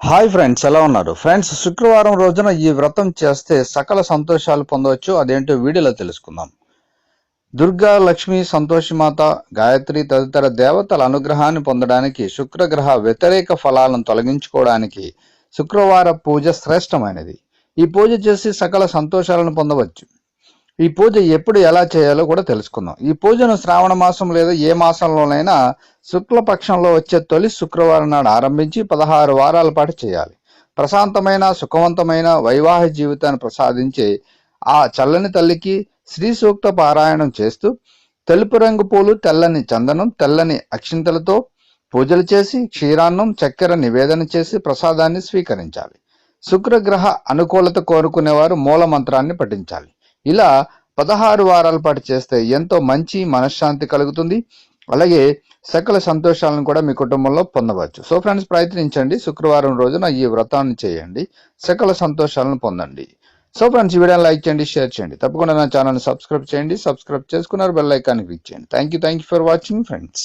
Hi friends ఎలా ఉన్నారు? Friends శుక్రవారం రోజున ఈ వ్రతం చేస్తే సకల సంతోషాలు పొందవచ్చు. అదేంటో వీడియోలో తెలుసుకుందాం. దుర్గా లక్ష్మి సంతోషిమాత గాయత్రి తదితర దేవతల అనుగ్రహాన్ని పొందడానికి శుక్రగ్రహ వ్యతిరేక ఫలాలను తొలగించుకోవడానికి శుక్రవార పూజ శ్రేష్టమైనది. ఈ పూజ చేసి సకల సంతోషాలను పొందవచ్చు. ఈ పూజ ఎప్పుడు ఎలా చేయాలో కూడా తెలుసుకుందాం. ఈ పూజను శ్రావణ మాసం లేదా ఏ మాసంలోనైనా శుక్లపక్షంలో వచ్చే తొలి శుక్రవారం నాడు ఆరంభించి పదహారు వారాల పాటు చేయాలి. ప్రశాంతమైన సుఖవంతమైన వైవాహిక జీవితాన్ని ప్రసాదించే ఆ చల్లని తల్లికి శ్రీ సూక్త పారాయణం చేస్తూ తెలుపు రంగు పూలు తెల్లని చందనం తెల్లని అక్షింతలతో పూజలు చేసి క్షీరాన్నం చక్కెర నివేదన చేసి ప్రసాదాన్ని స్వీకరించాలి. శుక్రగ్రహ అనుకూలత కోరుకునేవారు మూల మంత్రాన్ని పఠించాలి. ఇలా పదహారు వారాల పాటు చేస్తే ఎంతో మంచి మనశ్శాంతి కలుగుతుంది. అలాగే సకల సంతోషాలను కూడా మీ కుటుంబంలో పొందవచ్చు. సో ఫ్రెండ్స్ ప్రయత్నించండి. శుక్రవారం రోజున ఈ వ్రతాన్ని చేయండి. సకల సంతోషాలను పొందండి. సో ఫ్రెండ్స్ ఈ వీడియోని లైక్ చేయండి షేర్ చేయండి. తప్పకుండా నా ఛానల్ని సబ్స్క్రైబ్ చేయండి. సబ్స్క్రైబ్ చేసుకున్నారు బెల్ ఐకాన్ క్లిక్ చేయండి. Thank you thank you for watching friends